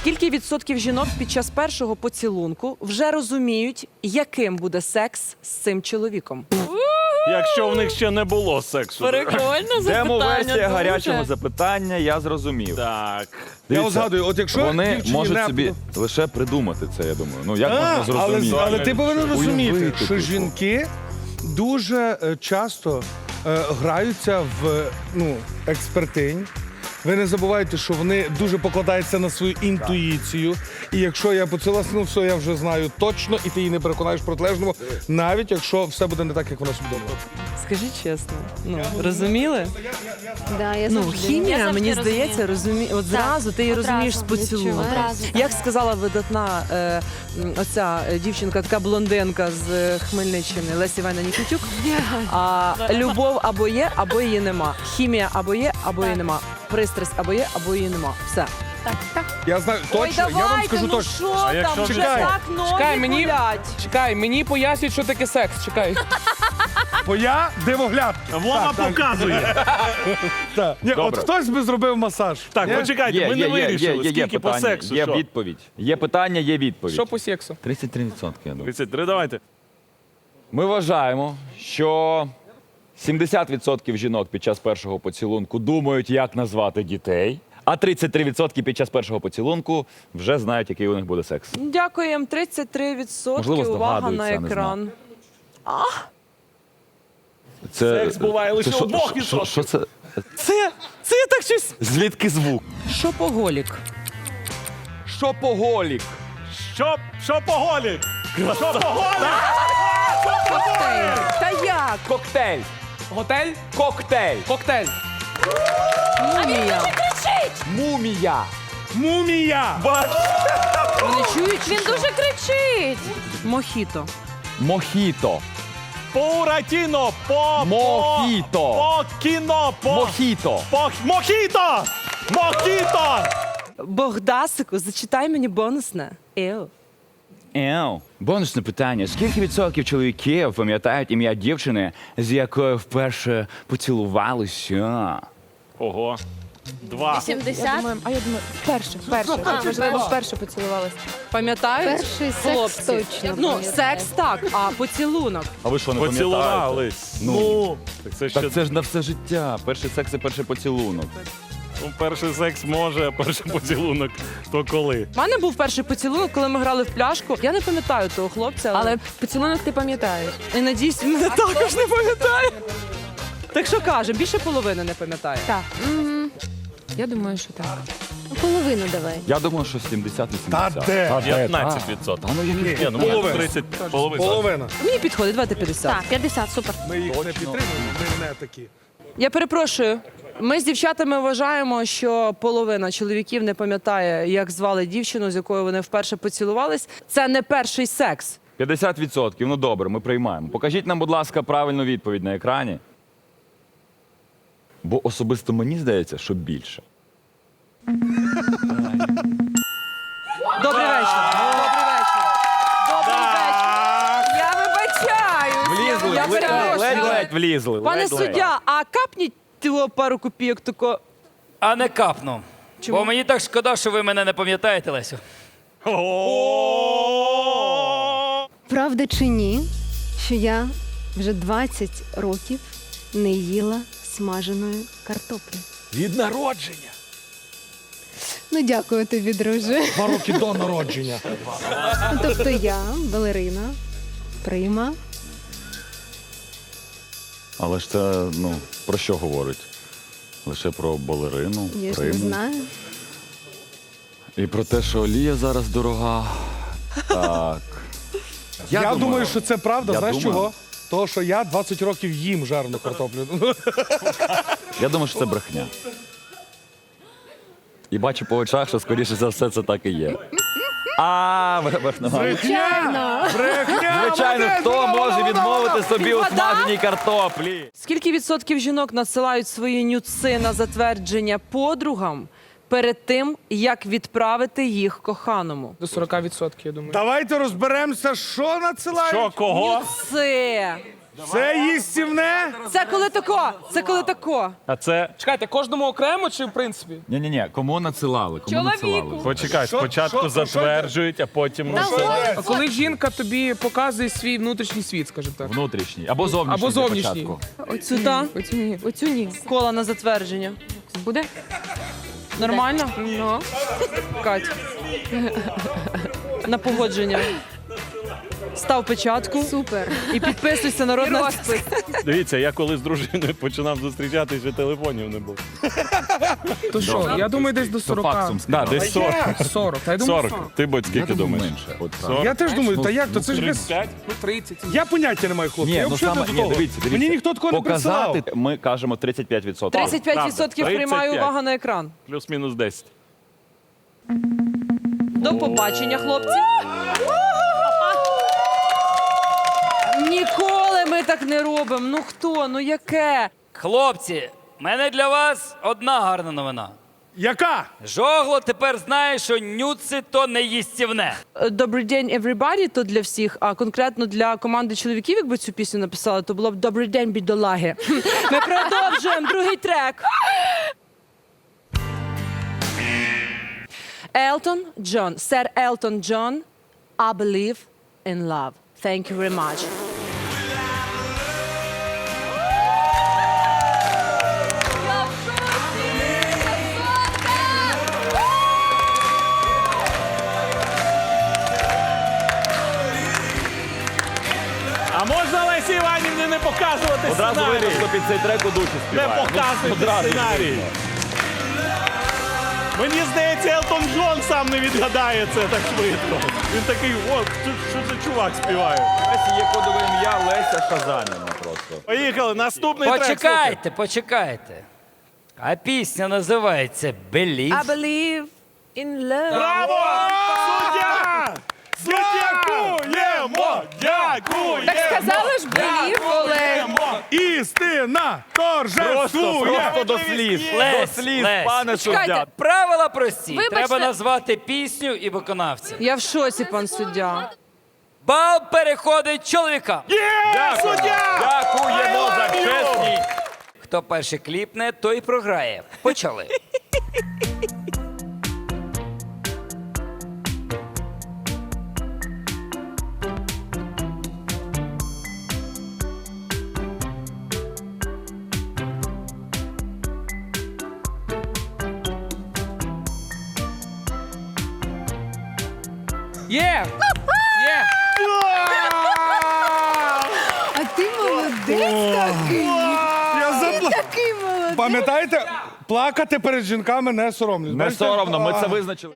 Скільки відсотків жінок під час першого поцілунку вже розуміють, яким буде секс з цим чоловіком? Якщо в них ще не було сексу. Прикольно Демо-версія гарячого запитання, я зрозумів. Так. Я Дивіться, згадую, от якщо Вони дівчині можуть не собі лише придумати це, я думаю. Ну як А, можна але, зрозуміти? але ти повинен розуміти, Уявити, що типу. жінки дуже е, часто е, граються в ну, експертинь. Ви не забувайте, що вони дуже покладаються на свою інтуїцію. І якщо я поцілувався, ну все, я вже знаю точно, і ти її не переконаєш в протилежному, навіть якщо все буде не так, як вона собі думала. Скажіть чесно, ну розуміли? Да, я Ну, завжди. хімія, Я завжди мені розумію. здається, розумі... от зразу ти її одразу розумієш з відчуваю. поцілунку. Як сказала видатна е, м, оця е, дівчинка, така блондинка з е, Хмельниччини, Лесі Івана Нікітюк, а, любов або є, або її нема. Хімія або є, або її нема. Пристрасть або є, або її нема. Все. Так, так. Я знаю Ой, точно, давайте, я вам скажу ну точно. що А там, якщо вже чекай, так ноги чекай, мені- болять. Чекай, мені пояснюють, що таке секс. Чекай. Бо я дивогляд. Вона показує. Так. Ні, от Добре. хтось би зробив масаж. Так, Ні? почекайте, Є, ми є, не є, вирішили, є, є, є скільки по питання, сексу. є що? відповідь. Є питання, є відповідь. Що по сексу? 33%, я думаю. 33, давайте. Ми вважаємо, що 70% жінок під час першого поцілунку думають, як назвати дітей, а 33% під час першого поцілунку вже знають, який у них буде секс. Дякуємо, 33% Можливо, увага на здогадуються, не екран. Це Секс буває лише у двох що- що- це? Це, це я так щось. Звідки звук? Шопоголік. Шопоголік. Що, що по голі? Що по голі? Та як? Коктейль. Готель? Коктейль. Коктейль. Мумія. Мумія. Мумія! Вони чують? чи Він дуже кричить. Мохіто. Мохіто. Буратіно, по... Мохіто. По кіно, по... Мохіто. по... Мохіто! Мохіто! Богдасику, зачитай мені бонусне. Еу. Еу. Бонусне питання: скільки відсотків чоловіків пам'ятають ім'я дівчини, з якою вперше поцілувалися? Ого. Два. 70. а я думаю, перше, перше. Можливо, вперше поцілувалися. Пам'ятають? Перший секс Хлопці? точно Ну, пам'ятаю. секс так, а поцілунок. А ви що не пам'ятаєте? Поцілувались. Ну. Ну, так це ще Так це ж на все життя. Перший секс і перший поцілунок. Ну, перший секс може, а перший поцілунок то коли. У мене був перший поцілунок, коли ми грали в пляшку. Я не пам'ятаю того хлопця, але, Але поцілунок ти пам'ятаєш. і надіюсь, він мене також не пам'ятає. Так що каже, більше половини не пам'ятає. Так. Я думаю, що так. Половину давай. Я думаю, що 70-80. Та де? 15 відсотків. А ну я не Ні, ну Половина. може 30, половина. Половина. Мені підходить, давайте 50. Так, 50, супер. Ми їх не підтримуємо, ми не такі. Я перепрошую. Ми з дівчатами вважаємо, що половина чоловіків не пам'ятає, як звали дівчину, з якою вони вперше поцілувались. Це не перший секс. 50%. Ну добре, ми приймаємо. Покажіть нам, будь ласка, правильну відповідь на екрані. Бо особисто мені здається, що більше. Добрий вечір. Добрий вечір. Добрий вечір. Я вибачаюсь. Влізли, я ледь- перепрошую. ледь-ледь влізли. Пане ледь-ледь. суддя, а капніть того пару копійок тако. А не капну. Чому? Бо мені так шкода, що ви мене не пам'ятаєте, Лесю. Правда чи ні, що я вже 20 років не їла смаженої картоплі? Від народження. Ну, дякую тобі, друже. Два роки до народження. Ну, тобто я, балерина, прима. Але ж це ну про що говорить? Лише про балерину, Я ж не приму. знаю. І про те, що олія зараз дорога. Так. Я, думаю, що це правда. Я Знаєш думаю. чого? Того, що я 20 років їм жарну картоплю. Я думаю, що це брехня. І бачу по очах, що скоріше за все це так і є. А, ви- ви. Брехня! Звичайно, хто може вона, вона. собі у смаженій картоплі? Скільки відсотків жінок надсилають свої нюци на затвердження подругам перед тим, як відправити їх коханому? До 40%, я думаю. Давайте розберемося, що надсилають. Що, кого? Це Це їстівне? Це коли тако. Це коли тако. А це Чекайте, кожному окремо чи в принципі? Ні, ні, ні, кому надсилали? Кому Чоловіку. надсилали? почекай, спочатку затверджують, а потім насилають. А коли жінка тобі показує свій внутрішній світ, скажімо так. Внутрішній або зовнішній. Або для зовнішній. початку. Оцю Та. Оцю ні. Оцю ні. Кола на затвердження. Буде? Нормально? Ну. Кать. На погодження. Став печатку Супер. і підписуйся народна. Розпис. Дивіться, я коли з дружиною починав зустрічатися, ще телефонів не було. То що, я думаю, десь до То 40. факсом Да, десь 40. 40. Та я думаю, 40. Ти будь Я скільки думаю, думаєш? менше. От, 40? Я теж думаю, та як, то ну, це ж без... 35? ну 30. Я поняття не маю, хлопці. Ні, я ну взагалі саме, до ні, того. дивіться, дивіться. Мені ніхто такого не присилав. Показати ми кажемо 35%. 35% Правда. приймаю 35. увагу на екран. Плюс-мінус 10. До побачення, хлопці. Ніколи ми так не робимо. Ну хто? Ну яке? Хлопці, в мене для вас одна гарна новина. Яка? Жогло тепер знає, що нюци то не їстівне. Е, Добрий день, everybody, то для всіх, а конкретно для команди чоловіків, якби цю пісню написали, то було б Добрий день, бідолаги. Ми продовжуємо другий трек. Елтон Джон, сер Елтон Джон, I believe in love. Thank you very much. Видно, що під цей трек у душі Не співає. Ну, показуйте одразу сценарій. видно. Мені здається, Елтон Джон сам не відгадає це так швидко. Він такий, о, що, що за чувак співає. Лесі є кодове ім'я Леся Шазаніна просто. Поїхали, наступний трек. слухай. Почекайте, почекайте. А пісня називається Белів. I believe in love. Браво! Суддя! Дякуємо! Дякуємо! Так сказали ж Белів, Олег. Істина Просто, торжествує! просто до сліз. Лесь, До сліз, Лесь. пане Чекайте. суддя. Правила прості. Вибачте. Треба назвати пісню і виконавця. Я в шоці, пан суддя. Бал переходить чоловіка. Є! Суддя! Дякуємо за чесність. Хто перший кліпне, той програє. Почали. Є! Є! А ти молодець такий. Я запла... Такий молодець. Пам'ятаєте, плакати перед жінками не соромлюсь. Не Бачите? соромно, ми це визначили.